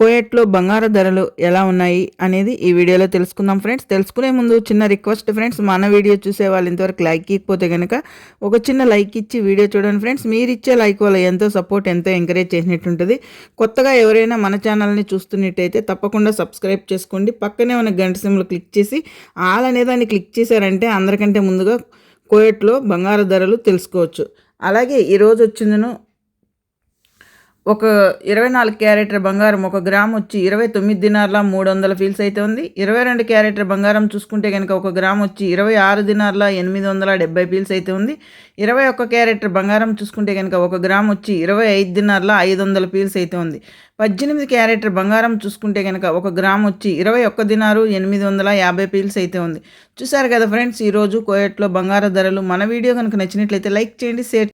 కోయట్లో బంగారు ధరలు ఎలా ఉన్నాయి అనేది ఈ వీడియోలో తెలుసుకుందాం ఫ్రెండ్స్. తెలుసుకునే ముందు చిన్న రిక్వెస్ట్ ఫ్రెండ్స్ మన వీడియో చూసే వాళ్ళు ఇంతవరకు లైక్ ఇకపోతే కనుక ఒక చిన్న లైక్ ఇచ్చి వీడియో చూడండి ఫ్రెండ్స్. మీరు ఇచ్చే లైక్ వల్ల ఎంతో సపోర్ట్ ఎంతో ఎంకరేజ్ చేసినట్టుంటుంది. కొత్తగా ఎవరైనా మన ఛానల్ని చూస్తున్నట్టయితే తప్పకుండా సబ్స్క్రైబ్ చేసుకోండి. పక్కనే ఉన్న గంట సిమ్లు క్లిక్ చేసి ఆల్ అనేదాన్ని క్లిక్ చేశారంటే అందరికంటే ముందుగా కోయట్లో బంగారు ధరలు తెలుసుకోవచ్చు. అలాగే ఈరోజు వచ్చిందను ఒక ఇరవై నాలుగు క్యారెటర్ బంగారం ఒక గ్రామ్ వచ్చి ఇరవై తొమ్మిది దినార్ల మూడు వందల ఫీల్స్ అయితే ఉంది. ఇరవై రెండు క్యారెటర్ బంగారం చూసుకుంటే కనుక ఒక గ్రామ్ వచ్చి ఇరవై ఆరు దినార్ల ఎనిమిది వందల డెబ్బై ఫీల్స్ అయితే ఉంది. ఇరవై ఒక్క క్యారెటర్ బంగారం చూసుకుంటే కనుక ఒక గ్రామ్ వచ్చి ఇరవై ఐదు దినార్ల ఐదు వందల ఫీల్స్ అయితే ఉంది. పద్దెనిమిది క్యారెటర్ బంగారం చూసుకుంటే కనుక ఒక గ్రామ్ వచ్చి ఇరవై ఒక్క దినారు ఎనిమిది వందల యాభై పీల్స్ అయితే ఉంది. చూసారు కదా ఫ్రెండ్స్ ఈరోజు కోయట్లో బంగారు ధరలు. మన వీడియో కనుక నచ్చినట్లయితే లైక్ చేయండి షేర్